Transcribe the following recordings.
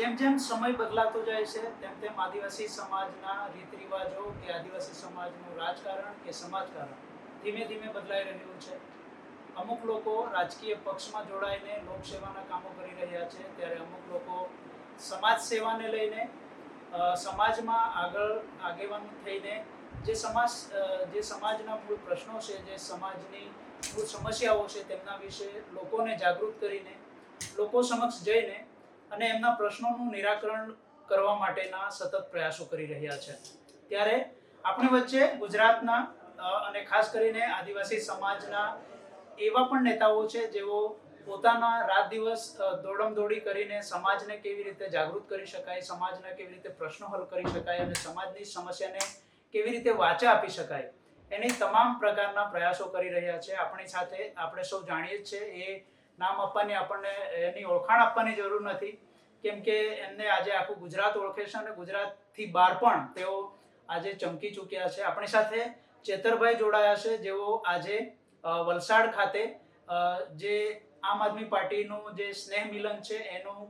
જેમ જેમ સમય બદલાતો જાય છે, તેમ તેમ આદિવાસી સમાજના રીત રિવાજો કે આદિવાસી સમાજનું રાજકારણ કે સમાજકારણ ધીમે ધીમે બદલાઈ રહ્યું છે. અમુક લોકો રાજકીય પક્ષમાં જોડાઈને લોકસેવાના કામો કરી રહ્યા છે, ત્યારે અમુક લોકો સમાજ સેવાને લઈને સમાજમાં આગળ આગેવાન થઈને જે સમાજ જે સમાજના મૂળ પ્રશ્નો છે, જે સમાજની મૂળ સમસ્યાઓ છે, તેમના વિશે લોકોને જાગૃત કરીને, લોકો સમક્ષ જઈને અને એમના પ્રશ્નોનું નિરાકરણ કરવા માટેના સતત પ્રયાસો કરી રહ્યા છે. ત્યારે આપણી વચ્ચે ગુજરાતના અને ખાસ કરીને આદિવાસી સમાજના એવા પણ નેતાઓ છે જેઓ પોતાના રાત દિવસ દોડમ દોડમદોડી કરીને સમાજને કેવી રીતે જાગૃત કરી શકાય, સમાજના કેવી રીતે પ્રશ્નો હલ કરી શકાય અને સમાજની સમસ્યાને કેવી રીતે વાચા આપી શકાય, એની તમામ પ્રકારના પ્રયાસો કરી રહ્યા છે. આપણી સાથે, આપણે સૌ જાણીએ જ છીએ, એ નામ આપવાની આપણને એની ઓળખાણ આપવાની જરૂર નથી. કેમ કે એમને આજે આખું ગુજરાત ઓળખે છે અને ગુજરાતથી બહાર પણ તેઓ આજે ચમકી ચૂક્યા છે. આપણી સાથે ચેતરભાઈ જોડાયા છે, જેઓ આજે વલસાડ ખાતે જે આમ આદમી પાર્ટીનું જે સ્નેહ મિલન છે એનું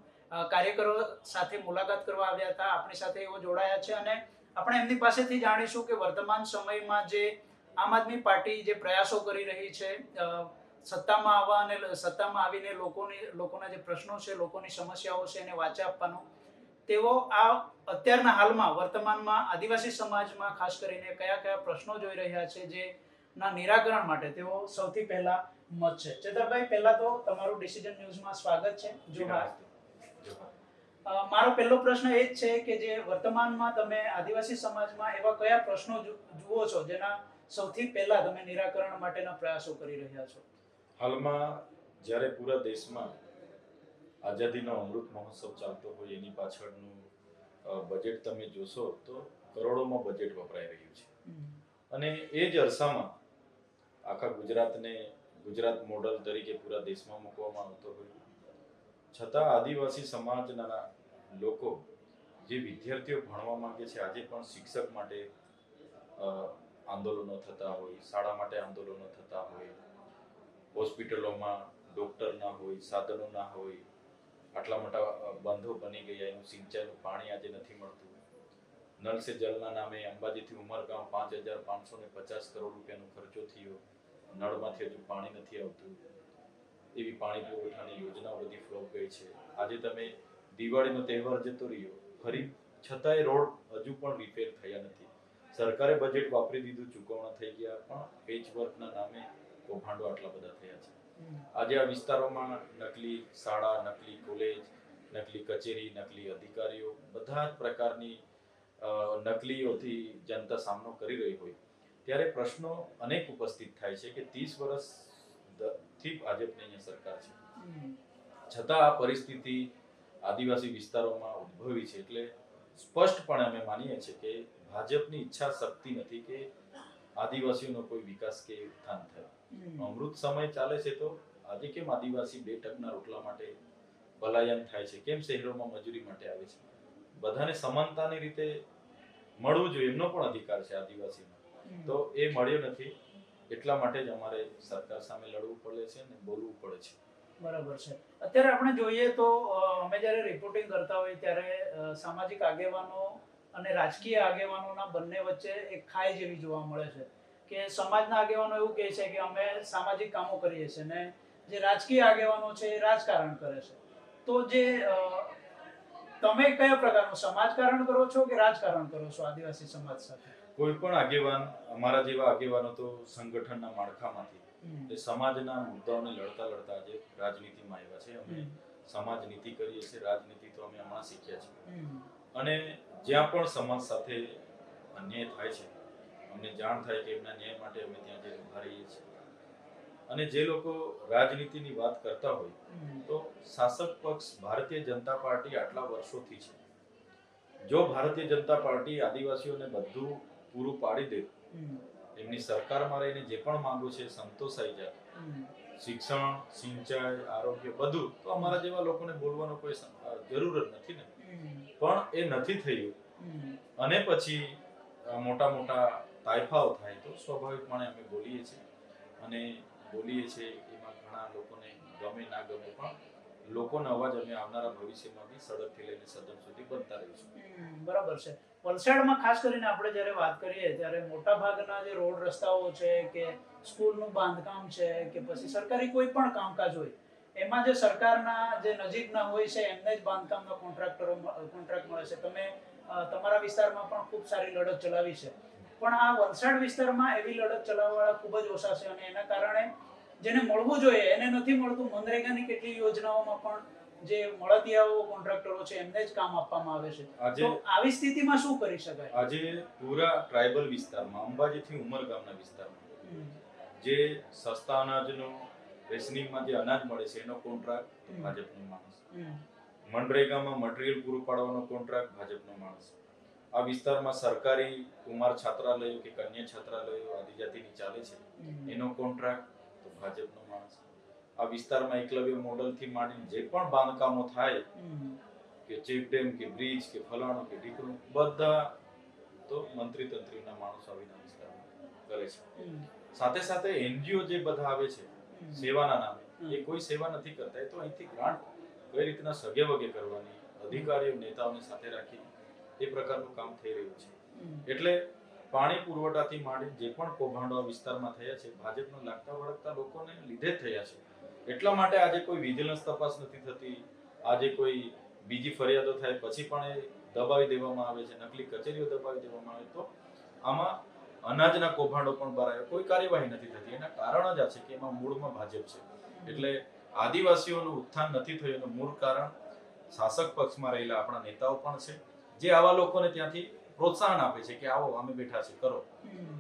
કાર્યકરો સાથે મુલાકાત કરવા આવ્યા હતા. આપણી સાથે એઓ જોડાયા છે અને આપણે એમની પાસેથી જાણીશું કે વર્તમાન સમયમાં જે આમ આદમી પાર્ટી જે પ્રયાસો કરી રહી છે સત્તામાં આવવા અને સત્તામાં આવીને લોકોની લોકોના જે પ્રશ્નો છે લોકોની સમસ્યાઓ છે એને વાચા આપવાનો. તેઓ આ અત્યારના હાલમાં વર્તમાનમાં આદિવાસી સમાજમાં ખાસ કરીને કયા કયા પ્રશ્નો જોઈ રહ્યા છે જે ના નિરાકરણ માટે તેઓ સૌથી પહેલા મત છે. ચેતરભાઈ પહેલા તો તમારું ડિસિઝન ન્યૂઝમાં સ્વાગત છે. મારો પહેલો પ્રશ્ન એ જ છે કે જે વર્તમાનમાં તમે આદિવાસી સમાજમાં એવા કયા પ્રશ્નો જુઓ છો જેના સૌથી પહેલા તમે નિરાકરણ માટેના પ્રયાસો કરી રહ્યા છો? હાલમાં જ્યારે પૂરા દેશમાં આઝાદીનો અમૃત મહોત્સવ ચાલતો હોય એની પાછળનું બજેટ તમે જોશો તો કરોડોમાં બજેટ વપરાઈ રહ્યું છે. અને એ જ અરસામાં આખા ગુજરાતને ગુજરાત મોડલ તરીકે પૂરા દેશમાં મૂકવામાં આવતો હોય. છતાં આદિવાસી સમાજના લોકો જે વિદ્યાર્થીઓ ભણવા માંગે છે આજે પણ શિક્ષક માટે આંદોલનો થતા હોય શાળા માટે આંદોલનો થતા હોય હોસ્પિટલોમાં ડોક્ટર ના હોય, સાધનો ના હોય, આટલા મોટા બંધો બની ગયા, એનું સિંચાઈનું પાણી આજે નથી મળતું. નલ સે જલના નામે અંબાજીથી ઉમરગામ પાંચ હજાર પાંચસો ને પચાસ કરોડ રૂપિયાનો ખર્ચો થયો. નળમાંથી હજુ પાણી નથી આવતું. એવી પાણી પુરવઠાની યોજનાઓ બધી ફ્લોપ ગઈ છે. આજે તમે દિવાળીનો તહેવાર જતો રહ્યો. ફરી છતાંય રોડ હજુ પણ રિપેર થયા નથી. સરકારે બજેટ વાપરી દીધું, ચૂકવણા થઈ ગયા, પણ પેચ વર્કના નામે કૌભાંડો આટલા બધા થયા છે. આજે આ વિસ્તારોમાં નકલી શાળા, નકલી કોલેજ, નકલી કચેરી, નકલી અધિકારીઓ બધા જ પ્રકારની નકલીઓથી જનતા સામનો કરી રહી હોય. ત્યારે પ્રશ્નો અનેક ઉપસ્થિત થાય છે કે ત્રીસ વર્ષથી ભાજપની અહીંયા સરકાર છે. છતાં આ પરિસ્થિતિ આદિવાસી વિસ્તારોમાં ઉદ્ભવી છે એટલે સ્પષ્ટપણે અમે માનીએ છીએ કે ભાજપની ઈચ્છા શક્તિ નથી કે આદિવાસીઓનો કોઈ વિકાસ કે ઉત્થાન થાય. અમૃત સમય ચાલે છે તો આજે કેમ આદિવાસી બે ટકના રોટલા માટે પલાયન થાય છે? કેમ શહેરોમાં મજૂરી માટે આવે છે? બધાને સમાનતાની રીતે મળવું જોઈએ એમનો પણ અધિકાર છે આદિવાસીનો. તો એ મળ્યો નથી એટલા માટે જ અમારે સરકાર સામે લડવું પડે છે ને બોલવું પડે છે. બરાબર છે. અત્યારે આપણે જોઈએ તો અમે જ્યારે રિપોર્ટિંગ કરતા હોઈએ ત્યારે સામાજિક આગેવાનો અને રાજકીય આગેવાનોના બંને વચ્ચે એક ખાઈ જેવી જોવા મળે છે. કે સમાજના આગેવાનો એવું કહે છે કે અમે સામાજિક કામો કરીએ છીએ ને જે રાજકીય આગેવાનો છે એ રાજકારણ કરે છે. તો જે તમે કયા પ્રકારનું સમાજકારણ કરો છો કે રાજકારણ કરો છો આદિવાસી સમાજ સાથે? કોઈ પણ આગેવાન અમારા જેવા આગેવાનો તો સંગઠનના માળખામાંથી. એ સમાજના મુદ્દાઓને લડતા લડતા આજે રાજનીતિમાં આવ્યા છે. અમે સમાજ નીતિ કરીએ છીએ રાજનીતિ તો અમે હમણાં શીખ્યા છીએ. અને જ્યાં પણ સમાજ સાથે અન્યાય થાય છે અમને જાણ થાય કે એમના ન્યાય માટે અમે ત્યાં જઈને ઊભા રહીએ છીએ. અને જે લોકો રાજનીતિની વાત કરતા હોય તો શાસક પક્ષ ભારતીય જનતા પાર્ટી આટલા વર્ષોથી છે. જો ભારતીય જનતા પાર્ટી આદિવાસીઓને બધું પૂરું પાડી દે એમની સરકારમાં રહીને જે પણ માંગો છે સંતોષાઈ જાય. શિક્ષણ સિંચાઈ આરોગ્ય બધું તો અમારા જેવા લોકોને બોલવાનો કોઈ જરૂર જ નથી ને. પણ એ નથી થયું. અને પછી મોટા મોટા તાયફાઓ થાય તો સ્વાભાવિકપણે અમે બોલીએ છીએ. અને બોલીએ છીએ એમાં ઘણા લોકોને ગમે ના ગમે પણ લોકોનો અવાજ અમે આવનારા ભવિષ્યમાં બી સડકથી લઈને સદન સુધી બનતા રહીશું. બરાબર છે. વલસાડમાં ખાસ કરીને આપણે જ્યારે વાત કરીએ, ત્યારે મોટા ભાગના જે રોડ રસ્તાઓ છે કે સ્કૂલનું બાંધકામ છે કે પછી સરકારી કોઈ પણ કામકાજ હોય, એમાં જે સરકારના જે નજીકના હોય છે, એમને જ બાંધકામના કોન્ટ્રાક્ટરો કોન્ટ્રાક્ટ મળે છે. તમે તમારા વિસ્તારમાં પણ ખૂબ સારી લડત ચલાવી છે. પણ આ વલસાડ વિસ્તારમાં એવી લડત ચલાવવાવાળા ખૂબ જ ઓછા છે અને એના કારણે જેને મળવું જોઈએ એને નથી મળતું મનરેગાની કેટલી યોજનાઓમાં પણ જે મળતિયાઓ કોન્ટ્રાક્ટરો છે એમને જ કામ આપવામાં આવે છે. તો આવી સ્થિતિમાં શું કરી શકાય? આજે પૂરા ટ્રાઇબલ વિસ્તારમાં અંબાજીથી ઉમરગામના વિસ્તારમાં જે સસ્તા અનાજનો રેશનિંગમાં જે અનાજ મળે છે એનો કોન્ટ્રાક્ટ ભાજપનો માણસ. મનરેગામાં મટીરિયલ પૂરું પાડવાનો કોન્ટ્રાક્ટ ભાજપનો માણસ. આ વિસ્તારમાં સરકારી કુમાર છાત્રાલયો કે કન્યા છાત્રાલયો આદિજાતિની ચાલે છે. એનો કોન્ટ્રાક્ટ તો ભાજપનો માણસ. આ વિસ્તારમાં એકલવ્ય મોડલથી માંડીને જે પણ બાંધકામો થાય કે ચેક ડેમ કે બ્રિજ કે ફલાણું કે ઢીકણું બધા તો મંત્રી તંત્રીના માણસો આવીને વિસ્તારમાં કરે છે. સાથે સાથે એનજીઓ જે બધા આવે છે સેવાના નામે એ કોઈ સેવા નથી કરતા એ તો અહીંથી ગ્રાન્ટ કઈ રીતના સગે વગે કરવાની અધિકારીઓ નેતાઓને સાથે રાખી એ પ્રકારનું કામ થઈ રહ્યું છે. એટલે પાણી પુરવઠાથી માંડી જે પણ કૌભાંડો આ વિસ્તારમાં થયા છે, ભાજપના લાગતા વળગતા લોકોને લીધે થયા છે. એટલા માટે આજે કોઈ વિજિલન્સ તપાસ નથી થતી, આજે કોઈ બીજી ફરિયાદો થાય, પછી પણ એ દબાવી દેવામાં આવે છે, નકલી કચેરીઓ દબાવી દેવામાં આવે તો આમાં અનાજના કૌભાંડો પણ ભરાય, કોઈ કાર્યવાહી નથી થતી. એના કારણ જ આ છે કે એમાં મૂળમાં ભાજપ છે. એટલે આદિવાસીઓનું ઉત્થાન નથી થયું એનું મૂળ કારણ શાસક પક્ષમાં રહેલા આપણા નેતાઓ પણ છે. જે આવા લોકોને ત્યાંથી પ્રોત્સાહન આપે છે કે આવો અમે બેઠા છે કરો.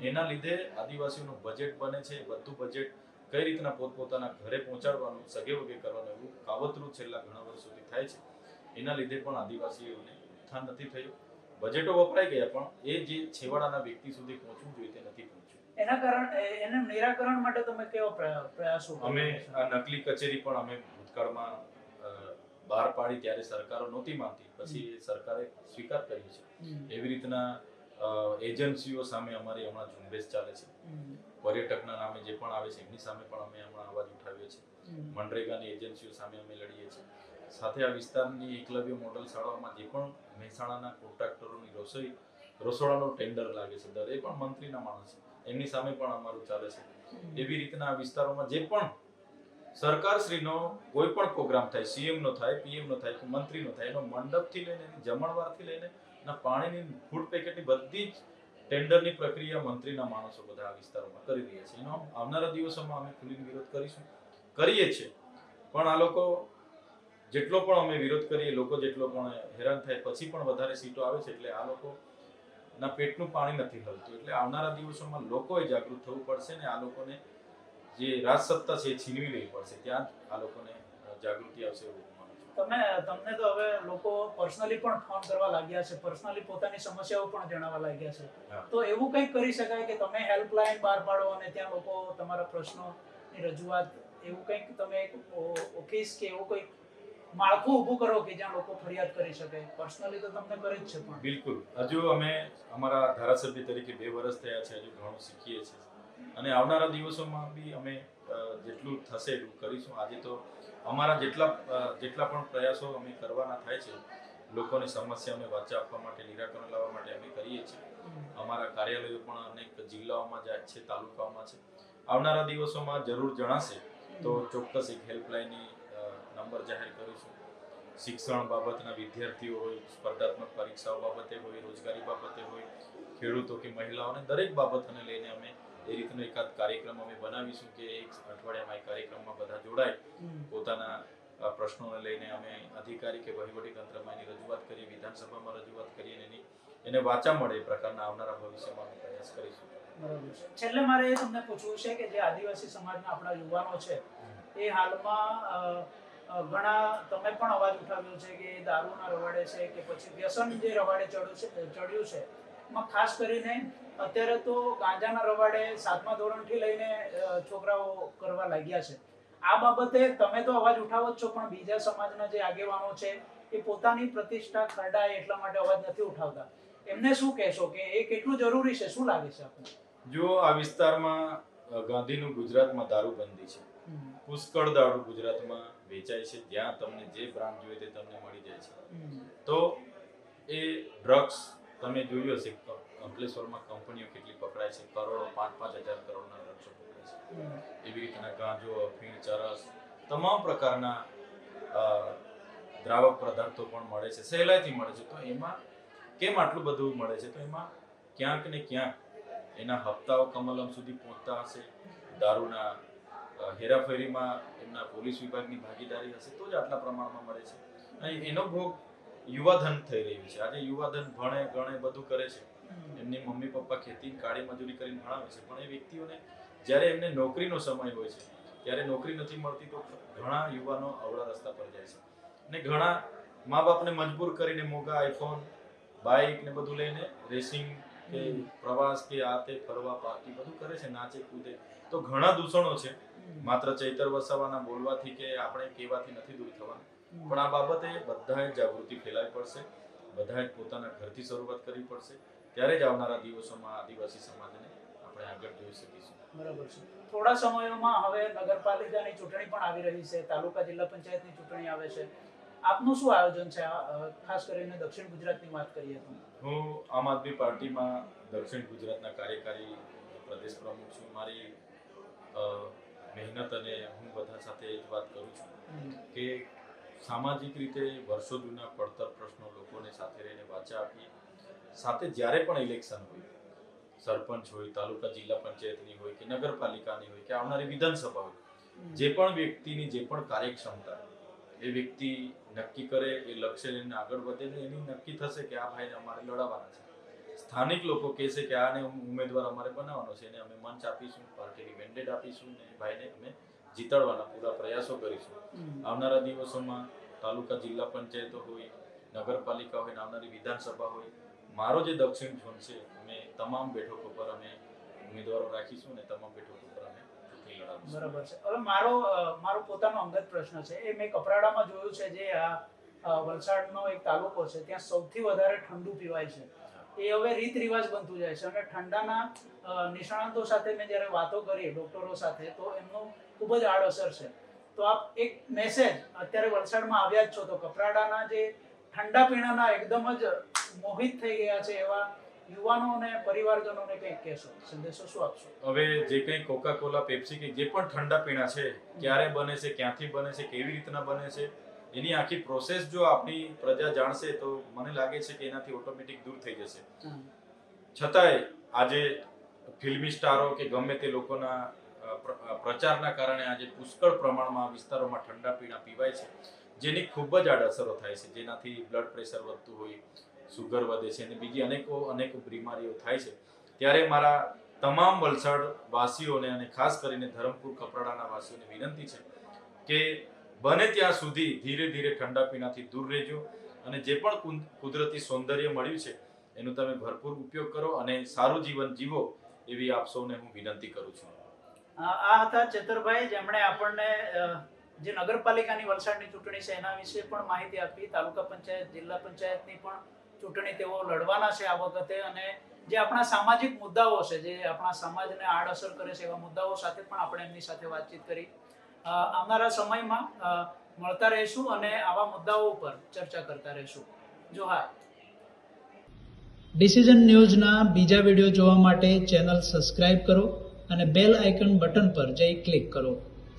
એના લીધે આદિવાસીઓનું બજેટ બને છે બધું બજેટ કઈ રીતના પોતપોતાના ઘરે પહોંચાડવાનું સગે વગે કરવાનું એવું કાવતરું છેલ્લા ઘણા વર્ષોથી થાય છે. એના લીધે પણ આદિવાસીઓને ઉત્થાન નથી થયું. બજેટો વપરાઈ ગયા પણ એ જે છેવાડાના વ્યક્તિ સુધી પહોંચવું જોઈએ તે નથી પહોંચ્યું. એના કારણે એને નિરાકરણ માટે તમે કેવો પ્રયા- પ્રયાસો અમે આ નકલી કચેરી પણ અમે ભૂતકાળમાં બહાર પાડી ત્યારે સરકારો નહોતી માનતી. પછી સરકારે સ્વીકાર કર્યો છે. એવી રીતના એજન્સીઓ સામે અમારી હમણાં ઝુંબેશ ચાલે છે. પર્યટકના નામે જે પણ આવે છે એમની સામે પણ અમે હમણાં અવાજ ઉઠાવ્યો છીએ મનરેગાની એજન્સીઓ સામે અમે લડીએ છીએ. સાથે આ વિસ્તારની એકલવ્ય મોડલ શાળાઓમાં જે પણ મહેસાણાના કોન્ટ્રાક્ટરોની રસોઈ રસોડાનો ટેન્ડર લાગે છે દરેક પણ મંત્રીના માણસ એમની સામે પણ અમારું ચાલે છે. એવી રીતના આ વિસ્તારોમાં જે પણ સરકારશ્રીનો કોઈ પણ પ્રોગ્રામ થાય સીએમ નો થાય પીએમ નો થાય, કે મંત્રી નો થાય, એનો મંડપથી લઈને, એની જમણવારથી લઈને ના પાણીની ફૂડ પેકેટની બધી જ ટેન્ડરની પ્રક્રિયા મંત્રીના માણસો બધા આ વિસ્તારોમાં કરી રહ્યા છે. એનો આવનારા દિવસોમાં અમે ખુલ્લી વિરોધ કરીશું, કરીએ છીએ. પણ આ લોકો જેટલો પણ અમે વિરોધ કરીએ, લોકો જેટલો પણ હેરાન થાય, પછી પણ વધારે સીટો આવે છે, એટલે આ લોકો ના પેટનું પાણી નથી હલતું. એટલે આવનારા દિવસોમાં લોકોએ જાગૃત થવું પડશે ને આ લોકોને જે રાજસત્તા છે છીનવી લેવી પડશે. ત્યાં આ લોકોને જાગૃતિ આવશે એવું તમે તમને તો હવે લોકો પર્સનલી પણ ફોન કરવા લાગ્યા છે. પર્સનલી પોતાની સમસ્યાઓ પણ જણાવવા લાગ્યા છે. તો એવું કંઈક કરી શકાય કે તમે હેલ્પલાઇન બહાર પાડો અને ત્યાં લોકો તમારા પ્રશ્નોની રજૂઆત એવું કંઈક તમે એક ઓફિસ કે એવું કંઈક માળખું ઊભું કરો કે જ્યાં લોકો ફરિયાદ કરી શકે. પર્સનલી તો તમને કરે જ છે પણ. બિલકુલ. હજુ અમે અમારા ધારાસભ્ય તરીકે બે વર્ષ થયા છે. હજુ ઘણું શીખીએ છીએ. અને આવનારા દિવસોમાં બી અમે જેટલું થશે એટલું કરીશું. આજે તો અમારા જેટલા જેટલા પણ પ્રયાસો અમે કરવાના થાય છે, લોકોની સમસ્યાઓને વાચા આપવા માટે, નિરાકરણ લાવવા માટે અમે કરીએ છીએ. અમારા કાર્યાલયો પણ અનેક જિલ્લાઓમાં જાય છે, તાલુકાઓમાં છે. આવનારા દિવસોમાં જરૂર જણાશે તો ચોક્કસ એક હેલ્પલાઇનની નંબર જાહેર કરીશું. શિક્ષણ બાબતના વિદ્યાર્થીઓ હોય, સ્પર્ધાત્મક પરીક્ષાઓ બાબતે હોય, રોજગારી બાબતે હોય, ખેડૂતો કે મહિલાઓને દરેક બાબતને લઈને અમે એ રીતનો એકાદ કાર્યક્રમ અમે બનાવીશું કે એક અઠવાડિયામાં એ કાર્યક્રમમાં બધા જોડાય. પોતાના પ્રશ્નોને લઈને અમે અધિકારી કે વહીવટી તંત્રમાં એની રજૂઆત કરીએ વિધાનસભામાં રજૂઆત કરીએ અને એની એને વાચા મળે એ પ્રકારના આવનારા ભવિષ્યમાં અમે પ્રયાસ કરીશું. છેલ્લે મારે એ તમને પૂછવું છે કે જે આદિવાસી સમાજના આપણા યુવાનો છે એ હાલમાં ઘણા તમે પણ અવાજ ઉઠાવ્યો છે કે દારૂના રવાડે છે કે પછી વ્યસન જે રવાડે ચડ્યું છે ચડ્યું છે એમાં ખાસ કરીને અત્યારે તો ગાંજાના રવાડે સાતમા ધોરણથી લઈને છોકરાઓ કરવા લાગ્યા છે. આ બાબતે તમે તો અવાજ ઉઠાવો છો પણ બીજા સમાજના જે આગેવાનો છે એ પોતાની પ્રતિષ્ઠા ખરડાય એટલા માટે અવાજ નથી ઉઠાવતા. એમને શું કહેશો કે એ કેટલું જરૂરી છે? શું લાગે છે આપને? જો આ વિસ્તારમાં ગાંધીનું ગુજરાતમાં દારૂબંધી છે પુષ્કળ દારૂ ગુજરાતમાં વેચાય છે જ્યાં તમને જે બ્રાન્ડ જોઈએ તે તમને મળી જાય છે. તો એ ડ્રગ્સ તમે જોયું હશે અંકલેશ્વરમાં કંપનીઓ કેટલી પકડાય છે? કરોડો, પાંચ પાંચ હજાર કરોડના ડ્રગ્સો પકડાય છે. એવી રીતના ગાંજો અફીણ ચરસ, તમામ પ્રકારના દ્રાવક પદાર્થો પણ મળે છે, સહેલાઈથી મળે છે. તો એમાં કેમ આટલું બધું મળે છે? તો એમાં ક્યાંક ને ક્યાંક એના હપ્તાઓ કમલમ સુધી પહોંચતા હશે. દારૂના હેરાફેરીમાં એમના પોલીસ વિભાગની ભાગીદારી હશે, તો જ આટલા પ્રમાણમાં મળે છે. અને એનો ભોગ યુવાધન થઈ રહ્યું છે. આજે યુવાધન ભણે ગણે બધું કરે છે. એમની મમ્મી પપ્પા ખેતી કાળી મજૂરી કરીને ભણાવે છે. પણ એ વ્યક્તિઓને જ્યારે એમને નોકરીનો સમય હોય છે ત્યારે નોકરી નથી મળતી તો ઘણા યુવાનો અવળા રસ્તા પર જાય છે. અને ઘણા મા બાપને મજબૂર કરીને મોગા આઈફોન બાઇક ને બધું લઈને રેસિંગ કે પ્રવાસ કે આ તે ફરવા પાર્ટી બધું કરે છે નાચે કૂદે. તો ઘણા દૂષણો છે. માત્ર ચૈતર વસાવાના બોલવાથી કે આપણે કહેવાથી નથી દૂર થવાનું. પણ આ બાબતે બધાએ જાગૃતિ ફેલાવી પડશે. બધાએ પોતાના ઘરથી શરૂઆત કરવી પડશે. ત્યારે જ આવનારા દિવસોમાં આદિવાસી સમાજને આપણે આગળ જોઈ શકીશું. બરાબર છે. થોડા સમયોમાં હવે નગરપાલિકાની ચૂંટણી પણ આવી રહી છે તાલુકા જિલ્લા પંચાયતની ચૂંટણી આવે છે. આપનું શું આયોજન છે? ખાસ કરીને દક્ષિણ ગુજરાતની વાત કરીએ તો. હું આમ આદમી પાર્ટીમાં દક્ષિણ ગુજરાતના કાર્યકારી પ્રદેશ પ્રમુખ છું. મારી મહેનત અને હું બધા સાથે એ જ વાત કરું છું કે સામાજિક રીતે વર્ષો જૂના પડતર પ્રશ્નો લોકોને સાથે રહીને વાચા આપીએ. સાથે જ્યારે પણ ઇલેક્શન હોય સરપંચ હોય તાલુકા જિલ્લા પંચાયતની હોય કે નગરપાલિકાની હોય કે આવનારી વિધાનસભા હોય જે પણ વ્યક્તિની જે પણ કાર્યક્ષમતા એ વ્યક્તિ નક્કી કરે એ લક્ષ્ય લઈને આગળ વધે ને એની નક્કી થશે કે આ ભાઈને અમારે લડાવવાના છે. સ્થાનિક લોકો કહેશે કે આને ઉમેદવાર અમારે બનાવવાનો છે એને અમે મંચ આપીશું પાર્ટીની મેન્ડેટ આપીશું ને ભાઈને અમે જીતાડવાના પૂરા પ્રયાસો કરીશું. આવનારા દિવસોમાં તાલુકા જિલ્લા પંચાયતો હોય નગરપાલિકા હોય આવનારી વિધાનસભા હોય મારો જે દક્ષિણ ઝોન છે, અમે તમામ બેઠકો પર અમે ઉમેદવારો રાખીશું અને તમામ બેઠકો પર અમે બરાબર છે. હવે મારો મારો પોતાનો અંગત પ્રશ્ન છે. એ મેં કપરાડામાં જોયું છે જે આ વલસાડનો એક તાલુકો છે, ત્યાં સૌથી વધારે ઠંડુ પીવાય છે. એ હવે રીત રિવાજ બનતું જાય છે અને ઠંડાના નિષ્ણાંતો સાથે મેં જ્યારે વાતો કરી, ડોક્ટરો સાથે, તો એમનો ખૂબ જ આડઅસર છે. તો આપ એક મેસેજ અત્યારે વલસાડમાં આવ્યા જ છો, તો કપરાડાના જે ઠંડા પીણાના એકદમ જ મોહિત થઈ ગયા છે એવા યુવાનો અને પરિવારજનોને કંઈક કહેશો સંદેશો શું આપશો? હવે જે કંઈ કોકા કોલા પેપ્સી કે જે પણ ઠંડા પીણા છે ક્યારે બને છે ક્યાંથી બને છે કેવી રીતના બને છે એની આખી પ્રોસેસ જો આપણી પ્રજા જાણશે તો મને લાગે છે કે એનાથી ઓટોમેટિક દૂર થઈ જશે. છતાંય આજે ફિલ્મી સ્ટારો કે ગમે તે લોકોના પ્રચારના કારણે આજે પુષ્કળ પ્રમાણમાં વિસ્તારોમાં ઠંડા પીણા પીવાય છે. જેની ખૂબ જ આડઅસરો થાય છે. જેનાથી બ્લડ પ્રેશર વધતું હોય સુગર વધે છે અને બીજી અનેકો, અનેક બીમારીઓ થાય છે. ત્યારે મારા તમામ વલસાડ વાસીઓને અને ખાસ કરીને ધરમપુર કપરાડાના વાસીઓને વિનંતી છે કે બને ત્યાં સુધી ધીરે ધીરે ઠંડા પીણાથી દૂર રહેજો અને જે પણ કુદરતી સૌંદર્ય મળ્યું છે, એનો તમે ભરપૂર ઉપયોગ કરો અને સારું જીવન જીવો એવી આપ સૌને હું વિનંતી કરું છું. આ હતા ચેતરભાઈ, જેમણે આપણને જે નગરપાલિકાની વલસાડની ચૂંટણી છે, એના વિશે પણ માહિતી આપી. તાલુકા પંચાયત, જિલ્લા પંચાયતની પણ ચૂંટણી તેઓ લડવાના છે આ વખતે અને જે આપણા સામાજિક મુદ્દાઓ છે, જે આપણા સમાજને આડઅસર કરે છે એવા મુદ્દાઓ સાથે પણ આપણે એમની સાથે વાતચીત કરી. આવનારા સમયમાં મળતા રહીશું અને આવા મુદ્દાઓ ઉપર ચર્ચા કરતા રહીશું. જોહાર. ડિસિઝન ન્યૂઝના બીજા વીડિયો જોવા માટે ચેનલ સબસ્ક્રાઇબ કરો અને બેલ આઇકન બટન પર જઈ ક્લિક કરો.